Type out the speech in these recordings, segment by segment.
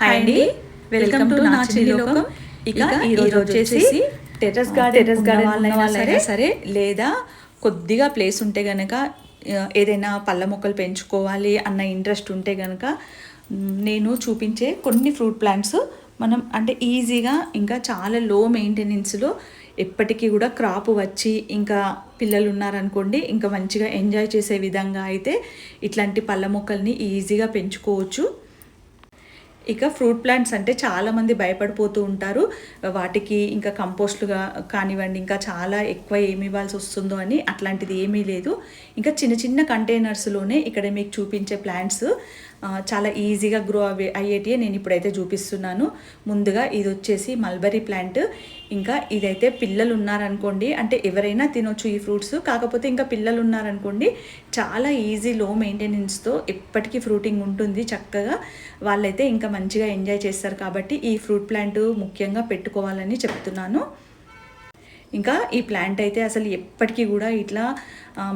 Hi అండి. Welcome to నా చిన్ని లోకం. ఇక ఈ రోజు వచ్చేసి టెర్రస్ గార్డెన్ టెర్రస్ గార్డెన్ వాళ్ళైనా సరే లేదా కొద్దిగా ప్లేస్ ఉంటే గనక ఏదైనా పళ్ళ మొక్కలు పెంచుకోవాలి అన్న ఇంట్రెస్ట్ ఉంటే గనక నేను చూపించే కొన్ని ఫ్రూట్ ప్లాంట్స్ మనం అంటే ఈజీగా ఇంకా చాలా లో మెయింటెనెన్స్లో ఎప్పటికీ కూడా క్రాప్ వచ్చి ఇంకా పిల్లలు ఉన్నారనుకోండి ఇంకా మంచిగా ఎంజాయ్ చేసే విధంగా అయితే ఇట్లాంటి పళ్ళ మొక్కల్ని ఈజీగా పెంచుకోవచ్చు. ఇక ఫ్రూట్ ప్లాంట్స్ అంటే చాలామంది భయపడిపోతూ ఉంటారు. వాటికి ఇంకా కంపోస్ట్లుగా కానివ్వండి ఇంకా చాలా ఎక్కువ ఏమి ఇవ్వాల్సి వస్తుందో అని అట్లాంటిది ఏమీ లేదు. ఇంకా చిన్న చిన్న కంటైనర్స్లోనే ఇక్కడ మీకు చూపించే ప్లాంట్స్ చాలా ఈజీగా గ్రో అవే అయ్యేటివి నేను ఇప్పుడైతే చూపిస్తున్నాను. ముందుగా ఇది వచ్చేసి మల్బరీ ప్లాంట్ ఇంకా ఇదైతే పిల్లలు ఉన్నారనుకోండి అంటే ఎవరైనా తినొచ్చు ఈ ఫ్రూట్స్ కాకపోతే ఇంకా పిల్లలు ఉన్నారనుకోండి చాలా ఈజీ లో మెయింటెనెన్స్తో ఎప్పటికీ ఫ్రూటింగ్ ఉంటుంది చక్కగా. వాళ్ళైతే ఇంకా మంచిగా ఎంజాయ్ చేస్తారు కాబట్టి ఈ ఫ్రూట్ ప్లాంట్ ముఖ్యంగా పెట్టుకోవాలని చెప్తున్నాను. ఇంకా ఈ ప్లాంట్ అయితే అసలు ఎప్పటికీ కూడా ఇట్లా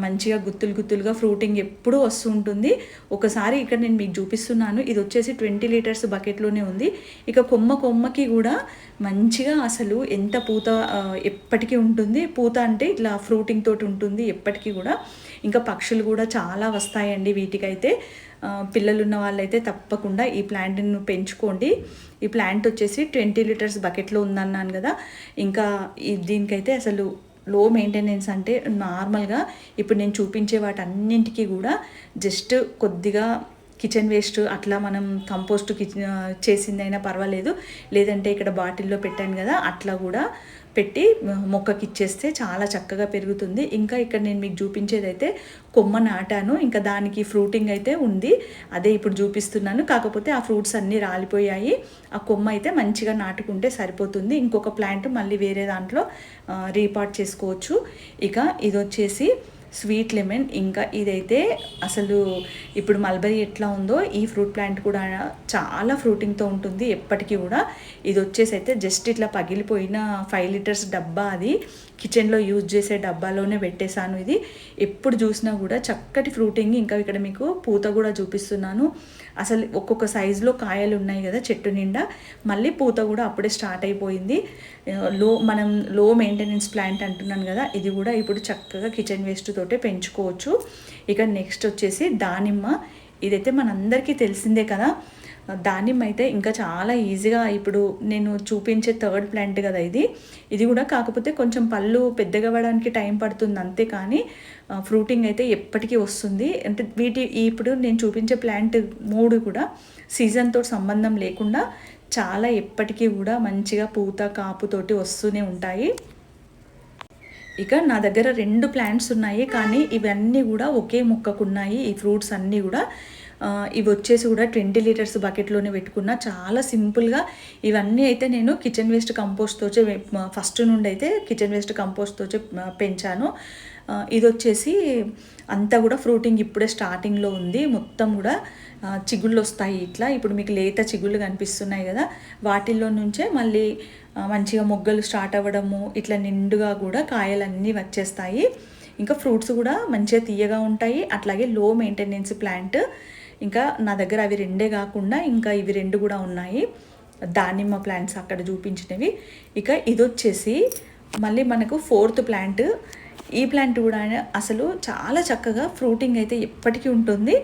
మంచిగా గుత్తులు గుత్తులుగా ఫ్రూటింగ్ ఎప్పుడూ వస్తూ ఉంటుంది. ఒకసారి ఇక్కడ నేను మీకు చూపిస్తున్నాను. ఇది వచ్చేసి ట్వంటీ లీటర్స్ బకెట్లోనే ఉంది. ఇక కొమ్మ కొమ్మకి కూడా మంచిగా అసలు ఎంత పూత ఎప్పటికీ ఉంటుంది. పూత అంటే ఇట్లా ఫ్రూటింగ్ తోటి ఉంటుంది ఎప్పటికీ కూడా. ఇంకా పక్షులు కూడా చాలా వస్తాయండి వీటికైతే. పిల్లలు పిల్లలున్న వాళ్ళైతే తప్పకుండా ఈ ప్లాంట్ను పెంచుకోండి. ఈ ప్లాంట్ వచ్చేసి ట్వంటీ లీటర్స్ బకెట్లో ఉందన్నాను కదా. ఇంకా దీనికైతే అసలు లో మెయింటెనెన్స్ అంటే నార్మల్గా ఇప్పుడు నేను చూపించే వాటన్నింటికి కూడా జస్ట్ కొద్దిగా కిచెన్ వేస్ట్ అట్లా మనం కంపోస్ట్ కిచెన్ చేసిందైనా పర్వాలేదు. లేదంటే ఇక్కడ బాటిల్లో పెట్టాను కదా అట్లా కూడా పెట్టి మొక్కకి ఇచ్చేస్తే చాలా చక్కగా పెరుగుతుంది. ఇంకా ఇక్కడ నేను మీకు చూపించేది అయితే కొమ్మ నాటాను. ఇంకా దానికి ఫ్రూటింగ్ అయితే ఉంది. అదే ఇప్పుడు చూపిస్తున్నాను. కాకపోతే ఆ ఫ్రూట్స్ అన్నీ రాలిపోయాయి. ఆ కొమ్మ అయితే మంచిగా నాటుకుంటే సరిపోతుంది. ఇంకొక ప్లాంట్ మళ్ళీ వేరే దాంట్లో రీపాట్ చేసుకోవచ్చు. ఇక ఇది వచ్చేసి స్వీట్ లెమన్. ఇంకా ఇదైతే అసలు ఇప్పుడు మల్బరీ ఎట్లా ఉందో ఈ ఫ్రూట్ ప్లాంట్ కూడా చాలా ఫ్రూటింగ్తో ఉంటుంది. ఎప్పటికీ కూడా ఇది వచ్చేసి అయితే జస్ట్ ఇట్లా పగిలిపోయిన ఫైవ్ లీటర్స్ డబ్బా అది. కిచెన్లో యూజ్ చేసే డబ్బాలోనే పెట్టేశాను ఇది. ఎప్పుడు చూసినా కూడా చక్కటి ఫ్రూటింగ్. ఇంకా ఇక్కడ మీకు పూత కూడా చూపిస్తున్నాను. అసలు ఒక్కొక్క సైజులో కాయలు ఉన్నాయి కదా చెట్టు నిండా. మళ్ళీ పూత కూడా అప్పుడే స్టార్ట్ అయిపోయింది. లో మనం లో మెయింటెనెన్స్ ప్లాంట్ అంటున్నాను కదా ఇది కూడా ఇప్పుడు చక్కగా కిచెన్ వేస్ట్తో తోటే పెంచుకోవచ్చు. ఇక నెక్స్ట్ వచ్చేసి దానిమ్మ. ఇదైతే మనందరికీ తెలిసిందే కదా. దానిమ్మ అయితే ఇంకా చాలా ఈజీగా ఇప్పుడు నేను చూపించే థర్డ్ ప్లాంట్ కదా ఇది. ఇది కూడా కాకపోతే కొంచెం పళ్ళు పెద్దగా అవ్వడానికి టైం పడుతుంది అంతే కానీ ఫ్రూటింగ్ అయితే ఎప్పటికీ వస్తుంది. అంటే వీటి ఇప్పుడు నేను చూపించే ప్లాంట్ మూడు కూడా సీజన్తో సంబంధం లేకుండా చాలా ఎప్పటికీ కూడా మంచిగా పూత కాపుతోటి వస్తూనే ఉంటాయి. ఇక నా దగ్గర రెండు ప్లాంట్స్ ఉన్నాయి కానీ ఇవన్నీ కూడా ఒకే మొక్కకున్నాయి. ఈ ఫ్రూట్స్ అన్నీ కూడా ఇవి వచ్చేసి కూడా ట్వంటీ లీటర్స్ బకెట్లోనే పెట్టుకున్న. చాలా సింపుల్గా ఇవన్నీ అయితే నేను కిచెన్ వేస్ట్ కంపోస్ట్తోచే ఫస్ట్ నుండి అయితే కిచెన్ వేస్ట్ కంపోస్ట్తోచే పెంచాను. ఇది వచ్చేసి అంతా కూడా ఫ్రూటింగ్ ఇప్పుడే స్టార్టింగ్లో ఉంది. మొత్తం కూడా చిగుళ్ళు వస్తాయి ఇట్లా. ఇప్పుడు మీకు లేత చిగుళ్ళు కనిపిస్తున్నాయి కదా వాటిల్లో నుంచే మళ్ళీ మంచిగా మొగ్గలు స్టార్ట్ అవ్వడము ఇట్లా నిండుగా కూడా కాయలన్నీ వచ్చేస్తాయి. ఇంకా ఫ్రూట్స్ కూడా మంచిగా తీయగా ఉంటాయి. అట్లాగే లో మెయింటెనెన్స్ ప్లాంట్ ఇంకా నా దగ్గర అవి రెండే కాకుండా ఇంకా ఇవి రెండు కూడా ఉన్నాయి. దానిమ్మ ప్లాంట్స్ అక్కడ చూపించినవి. ఇక ఇది వచ్చేసి మళ్ళీ మనకు ఫోర్త్ ప్లాంట్ ఈ ప్లాంట్ కూడా అసలు చాలా చక్కగా ఫ్రూటింగ్ అయితే ఎప్పటికీ ఉంటుంది.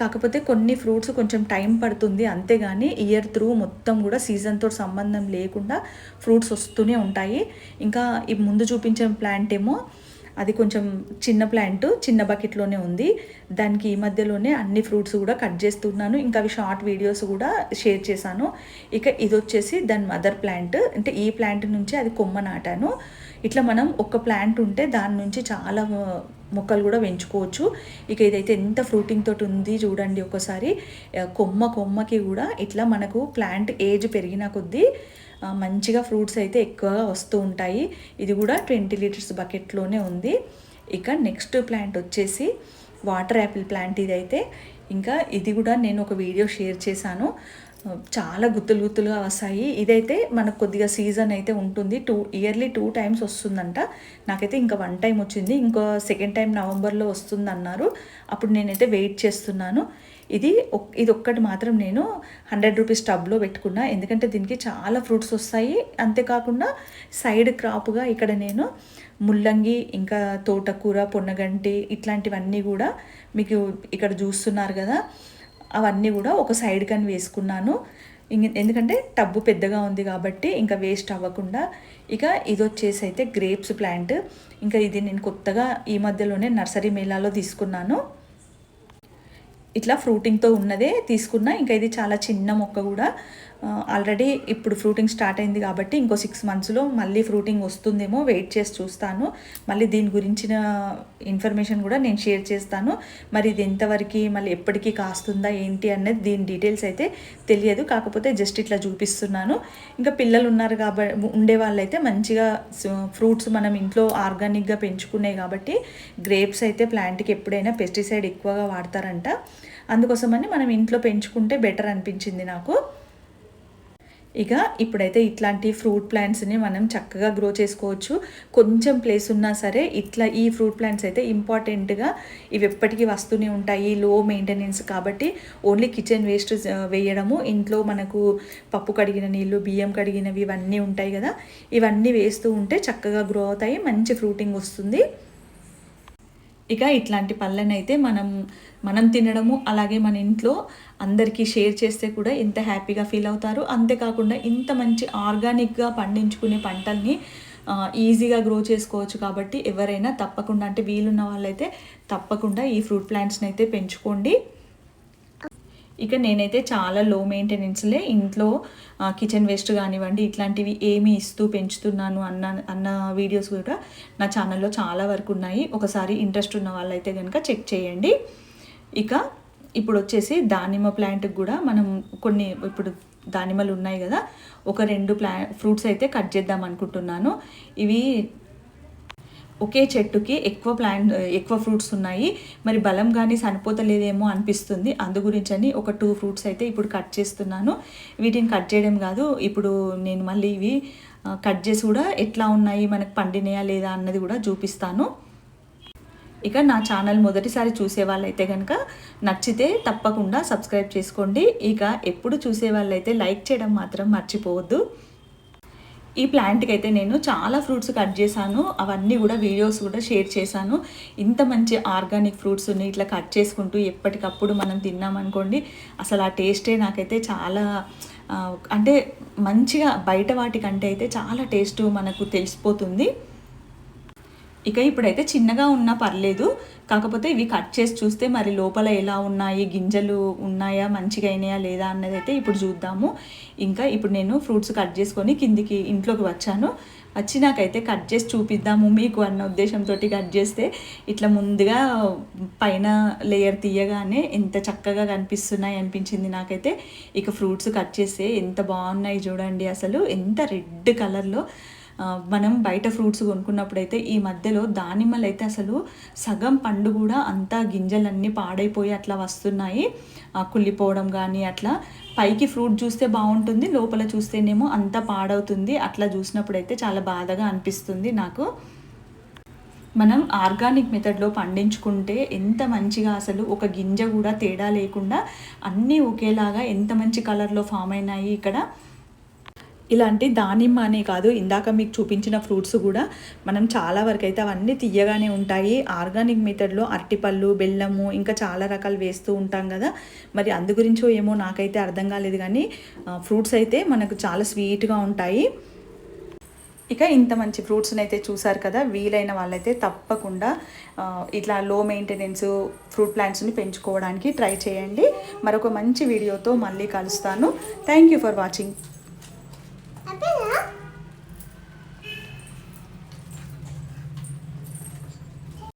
కాకపోతే కొన్ని ఫ్రూట్స్ కొంచెం టైం పడుతుంది. అంతేగాని ఇయర్ త్రూ మొత్తం కూడా సీజన్తో సంబంధం లేకుండా ఫ్రూట్స్ వస్తూనే ఉంటాయి. ఇంకా ఈ ముందు చూపించిన ప్లాంట్ ఏమో అది కొంచెం చిన్న ప్లాంట్ చిన్న బకెట్లోనే ఉంది. దానికి ఈ మధ్యలోనే అన్ని ఫ్రూట్స్ కూడా కట్ చేస్తున్నాను. ఇంకా అవి షార్ట్ వీడియోస్ కూడా షేర్ చేశాను. ఇక ఇది వచ్చేసి దాని మదర్ ప్లాంట్. అంటే ఈ ప్లాంట్ నుంచి అది కొమ్మ నాటాను. ఇట్లా మనం ఒక ప్లాంట్ ఉంటే దాని నుంచి చాలా మొక్కలు కూడా పెంచుకోవచ్చు. ఇక ఇదైతే ఎంత ఫ్రూటింగ్ తోటి ఉంది చూడండి ఒకసారి. కొమ్మ కొమ్మకి కూడా ఇట్లా మనకు ప్లాంట్ ఏజ్ పెరిగిన కొద్దీ మంచిగా ఫ్రూట్స్ అయితే ఎక్కువగా వస్తూ ఉంటాయి. ఇది కూడా ట్వంటీ లీటర్స్ బకెట్లోనే ఉంది. ఇక నెక్స్ట్ ప్లాంట్ వచ్చేసి వాటర్ యాపిల్ ప్లాంట్ ఇదైతే. ఇంకా ఇది కూడా నేను ఒక వీడియో షేర్ చేశాను. చాలా గుత్తులు గుత్తులుగా వస్తాయి. ఇదైతే మనకు కొద్దిగా సీజన్ అయితే ఉంటుంది. టూ ఇయర్లీ టూ టైమ్స్ వస్తుందంట. నాకైతే ఇంకా వన్ టైం వచ్చింది. ఇంకో సెకండ్ టైం నవంబర్లో వస్తుంది అన్నారు అప్పుడు నేనైతే వెయిట్ చేస్తున్నాను. ఇది ఒక్- ఇది ఒక్కటి మాత్రం నేను హండ్రెడ్ రూపీస్ టబ్లో పెట్టుకున్నా. ఎందుకంటే దీనికి చాలా ఫ్రూట్స్ వస్తాయి. అంతేకాకుండా సైడ్ క్రాప్గా ఇక్కడ నేను ముల్లంగి ఇంకా తోటకూర పొన్నగంటి ఇట్లాంటివన్నీ కూడా మీకు ఇక్కడ చూస్తున్నారు కదా. అవన్నీ కూడా ఒక సైడ్ కానీ వేసుకున్నాను. ఎందుకంటే టబ్బు పెద్దగా ఉంది కాబట్టి ఇంకా వేస్ట్ అవ్వకుండా. ఇక ఇది వచ్చేసి అయితే గ్రేప్స్ ప్లాంట్ ఇంకా ఇది నేను కొత్తగా ఈ మధ్యలోనే నర్సరీ మేళాలో తీసుకున్నాను. ఇట్లా ఫ్రూటింగ్తో ఉన్నదే తీసుకున్నా. ఇంకా ఇది చాలా చిన్న మొక్క కూడా. ఆల్రెడీ ఇప్పుడు ఫ్రూటింగ్ స్టార్ట్ అయింది కాబట్టి ఇంకో సిక్స్ మంత్స్లో మళ్ళీ ఫ్రూటింగ్ వస్తుందేమో వెయిట్ చేసి చూస్తాను. మళ్ళీ దీని గురించిన ఇన్ఫర్మేషన్ కూడా నేను షేర్ చేస్తాను. మరి ఇది ఎంతవరకు మళ్ళీ ఎప్పటికీ కాస్తుందా ఏంటి అనేది దీని డీటెయిల్స్ అయితే తెలియదు. కాకపోతే జస్ట్ ఇట్లా చూపిస్తున్నాను. ఇంకా పిల్లలు ఉన్నారు కాబట్టి ఉండే వాళ్ళైతే మంచిగా ఫ్రూట్స్ మనం ఇంట్లో ఆర్గానిక్గా పెంచుకునే కాబట్టి గ్రేప్స్ అయితే ప్లాంట్కి ఎప్పుడైనా పెస్టిసైడ్ ఎక్కువగా వాడతారంట. అందుకోసమని మనం ఇంట్లో పెంచుకుంటే బెటర్ అనిపించింది నాకు. ఇక ఇప్పుడైతే ఇట్లాంటి ఫ్రూట్ ప్లాంట్స్ని మనం చక్కగా గ్రో చేసుకోవచ్చు. కొంచెం ప్లేస్ ఉన్నా సరే ఇట్లా ఈ ఫ్రూట్ ప్లాంట్స్ అయితే ఇంపార్టెంట్గా ఇవి ఎప్పటికీ వస్తూనే ఉంటాయి. లో మెయింటెనెన్స్ కాబట్టి ఓన్లీ కిచెన్ వేస్ట్ వేయడము ఇంట్లో మనకు పప్పు కడిగిన నీళ్ళు బియ్యం కడిగినవి ఇవన్నీ ఉంటాయి కదా. ఇవన్నీ వేస్తూ ఉంటే చక్కగా గ్రో అవుతాయి మంచి ఫ్రూటింగ్ వస్తుంది. ఇక ఇట్లాంటి పళ్ళనైతే మనం మనం తినడము అలాగే మన ఇంట్లో అందరికీ షేర్ చేస్తే కూడా ఎంత హ్యాపీగా ఫీల్ అవుతారు. అంతేకాకుండా ఇంత మంచి ఆర్గానిక్గా పండించుకునే పంటల్ని ఈజీగా గ్రో చేసుకోవచ్చు కాబట్టి ఎవరైనా తప్పకుండా అంటే వీలున్న వాళ్ళైతే తప్పకుండా ఈ ఫ్రూట్ ప్లాంట్స్ని అయితే పెంచుకోండి. ఇక నేనైతే చాలా లో. మెయింటెనెన్స్లే ఇంట్లో కిచెన్ వేస్ట్ కానివ్వండి ఇట్లాంటివి ఏమి ఇస్తూ పెంచుతున్నాను అన్న అన్న వీడియోస్ కూడా నా ఛానల్లో చాలా వరకు ఉన్నాయి. ఒకసారి ఇంట్రెస్ట్ ఉన్న వాళ్ళైతే కనుక చెక్ చేయండి. ఇక ఇప్పుడు వచ్చేసి దానిమ్మ ప్లాంట్కి కూడా మనం కొన్ని ఇప్పుడు దానిమ్మలు ఉన్నాయి కదా ఒక రెండు ప్లా ఫ్రూట్స్ అయితే కట్ చేద్దాం అనుకుంటున్నాను. ఇవి ఒకే చెట్టుకి ఎక్కువ ప్లాంట్ ఎక్కువ ఫ్రూట్స్ ఉన్నాయి. మరి బలం కానీ సరిపోతలేదేమో అనిపిస్తుంది. అందు గురించని ఒక టూ ఫ్రూట్స్ అయితే ఇప్పుడు కట్ చేస్తున్నాను. వీటిని కట్ చేయడం కాదు. ఇప్పుడు నేను మళ్ళీ ఇవి కట్ చేసి కూడా ఎట్లా ఉన్నాయి మనకు పండినాయా లేదా అన్నది కూడా చూపిస్తాను. ఇక నా ఛానల్ మొదటిసారి చూసే వాళ్ళైతే కనుక నచ్చితే తప్పకుండా సబ్స్క్రైబ్ చేసుకోండి. ఇక ఎప్పుడు చూసే వాళ్ళైతే లైక్ చేయడం మాత్రం మర్చిపోవద్దు. ఈ ప్లాంట్కి అయితే నేను చాలా ఫ్రూట్స్ కట్ చేశాను. అవన్నీ కూడా వీడియోస్ కూడా షేర్ చేశాను. ఇంత మంచి ఆర్గానిక్ ఫ్రూట్స్ ఇట్లా కట్ చేసుకుంటూ ఎప్పటికప్పుడు మనం తిన్నామనుకోండి అసలు ఆ టేస్టే నాకైతే చాలా అంటే మంచిగా బయట వాటికంటే అయితే చాలా టేస్ట్ మనకు తెలిసిపోతుంది. ఇక ఇప్పుడైతే చిన్నగా ఉన్నా పర్లేదు. కాకపోతే ఇవి కట్ చేసి చూస్తే మరి లోపల ఎలా ఉన్నాయి గింజలు ఉన్నాయా మంచిగా అయినాయా లేదా అన్నది అయితే ఇప్పుడు చూద్దాము. ఇంకా ఇప్పుడు నేను ఫ్రూట్స్ కట్ చేసుకొని కిందికి ఇంట్లోకి వచ్చాను. వచ్చి నాకైతే కట్ చేసి చూపిద్దాము మీకు అన్న ఉద్దేశంతో కట్ చేస్తే. ఇట్లా ముందుగా పైన లేయర్ తీయగానే ఎంత చక్కగా కనిపిస్తున్నాయి అనిపించింది నాకైతే. ఇక ఫ్రూట్స్ కట్ చేస్తే ఎంత బాగున్నాయి చూడండి అసలు. ఎంత రెడ్ కలర్లో. మనం బయట ఫ్రూట్స్ కొనుక్కున్నప్పుడైతే ఈ మధ్యలో దానిమ్మలు అయితే అసలు సగం పండు కూడా అంతా గింజలన్నీ పాడైపోయి అట్లా వస్తున్నాయి. కుళ్ళిపోవడం కానీ అట్లా పైకి ఫ్రూట్ చూస్తే బాగుంటుంది లోపల చూస్తేనేమో అంతా పాడవుతుంది. అట్లా చూసినప్పుడైతే చాలా బాధగా అనిపిస్తుంది నాకు. మనం ఆర్గానిక్ మెథడ్లో పండించుకుంటే ఎంత మంచిగా అసలు ఒక గింజ కూడా తేడా లేకుండా అన్నీ ఒకేలాగా ఎంత మంచి కలర్లో ఫామ్ అయినాయి ఇక్కడ. ఇలాంటి దానిమ్మ అనే కాదు ఇందాక మీకు చూపించిన ఫ్రూట్స్ కూడా మనం చాలా వరకు అయితే అవన్నీ తీయగానే ఉంటాయి. ఆర్గానిక్ మెథడ్లో అరటిపళ్ళు బెల్లము ఇంకా చాలా రకాలు వేస్తూ ఉంటాం కదా. మరి అందు గురించో ఏమో నాకైతే అర్థం కాలేదు కానీ ఫ్రూట్స్ అయితే మనకు చాలా స్వీట్గా ఉంటాయి. ఇక ఇంత మంచి ఫ్రూట్స్ని అయితే చూసారు కదా వీలైన వాళ్ళైతే తప్పకుండా ఇట్లా లో మెయింటెనెన్స్ ఫ్రూట్ ప్లాంట్స్ని పెంచుకోవడానికి ట్రై చేయండి. మరొక మంచి వీడియోతో మళ్ళీ కలుస్తాను. Thank you for watching